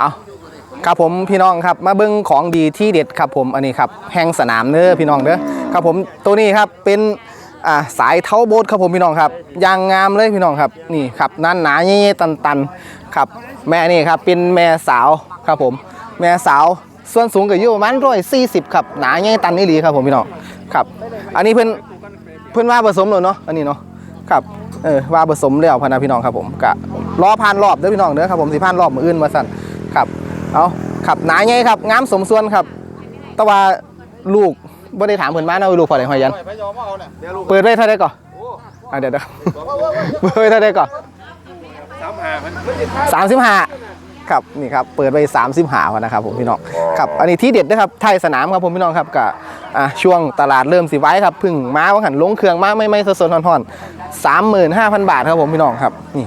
เอาครับผมพี่น้องครับมาเบิ้งของดีที่เด็ดครับผมอันนี้ครับแห่งสนามเด้อพี่น้องเด้อครับผมตัวนี้ครับเป็นอ่าสายเท้าโบ๊ทครับผมพี่น้องครับยางงามเลยพี่น้องครับนี่ครับนั่นหนาเงี้ยตันตันๆครับแม่นี่ครับเป็นแม่สาวครับผม แม่สาวส่วนสูงก็อยู่ประมาณร้อยสี่สิบครับหนาเงี้ยตันนี่หลีครับผมพี่น้องครับ อันนี้เพิ่อนเพิ่อนว่าผสมเลยเนาะอันนี้เนาะครับเออว่าผสมแล้วพนะพี่น้องครับผมกะรอผ่านรอบเด้อพี่น้องเด้อครับผมสิผ่านรอบมืออื่นมาสั่น ครับ เอาขับหนาไงครับงามสมส่วนครับ แต่ว่าลูกบ่ได้ถามเพิ่นมาเนาะลูกพอได้หอยยัน ไปยอมเอาเนี่ยเดี๋ยวลูกเปิดไว้เท่าไดก่อนอะเดี๋ยวเดี๋ยวเปิดไว้เท่าไดก่อนสามหามันสามสิบห้าครับนี่ครับเปิดไว้สามสิบห้าวันนะครับผมพี่น้องครับอันนี้ที่เด็ดนะครับไทยสนามครับผมพี่น้องครับกับช่วงตลาดเริ่มสิไว้ครับพึ่งม้าว่าหันลงเครื่องม้าไม่ไม่สดๆทอนๆสามหมื่นห้าพันบาทครับผมพี่น้องครับนี่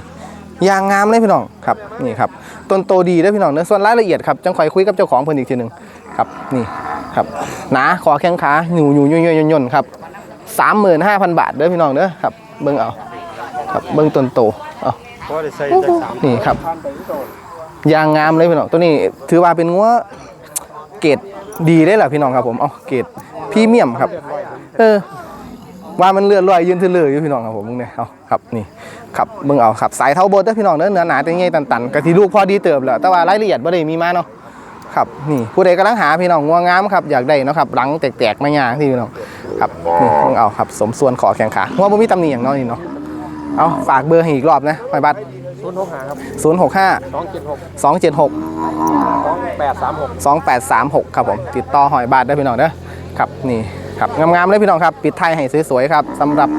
ยางงามเลยพี่น้องครับนี่ครับต้นโตดีเด้วยพี่น้องเนื้อส่วนรายละเอียดครับจังคอยคุยกับเจ้าของเพิ่นอีกทีหนึ่งครับนี่ครับหนาขอแข้งขาหนูอยู่ย่นย่นย่นครับสามหมื่นห้าพันบาทเด้อพี่น้องเด้อครับเบิ่งเอาครับเบิ่งต้นโตเอาพอได้ใส่จากสามนี่ครับยางงามเลยพี่น้องตัวนี้ถือว่าเป็นงัวเกรดดีได้แหละพี่น้องครับผมเอาเกรดพรีเมียมครับ เออ ว่ามันเลือดลอยยืนเทือเลืออยู่พี่น้องครับผมมึงเนี่ยเอาครับนี่ครับมึงเอาครับสายเท้าโบดเด้อพี่น้องเด้อเนื้อหนาแต่ง่ายตันๆกะทิลูกพอดีเติบแหล้วแต่ว่ารายละเอียดบ่ได้มีมาเนาะครับนี่ผู้ใดกำลังหาพี่น้องงัวงามครับอยากได้เนาะครับหลังแตกๆไม่ยากที่พี่น้องครับนี่มึงเอาครับสมส่วนขอแข่งขางัวบ่มีตำหนิอย่างเน้อยนี่เนาะเอาฝากเบอร์ให้อีกรอบนะไปบัตรศูนย์หกหาครับ065สองเจ็ดหก276สองแปดสามหก2836ครับผมติดต่อหอยบาทได้พี่น้องเด้อ ครับนี่ครับงามๆเลยพี่น้องครับปิดไทยให้สวยๆครับสำหรับ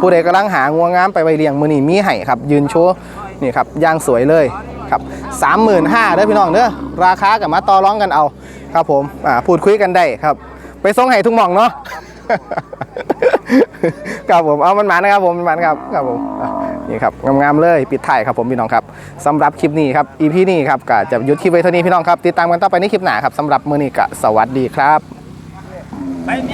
ผู้ใดกำลังหางัวงามไปไวเลี้ยงมือนี่มีให้ครับ ยืนโชว์นี่ครับย่างสวยเลยครับ35,000เด้อพี่น้องเด้อราคากับมาต่อร้องกันเอาครับผมพูดคุยกันได้ครับ ไปส่งให้ทุกหม่องเนาะครับผมเอามันมานะครับผมมันมานะครับครับผมนี่ครับงามๆเลยปิดท้ายครับผมพี่น้องครับสำหรับคลิปนี้ครับอีพีนี้ครับก็จะยุดคลิปไว้เท่านี้พี่น้องครับติดตามกันต่อไปในคลิปหน้าครับสำหรับมือนี้ก็สวัสดีครับ 白云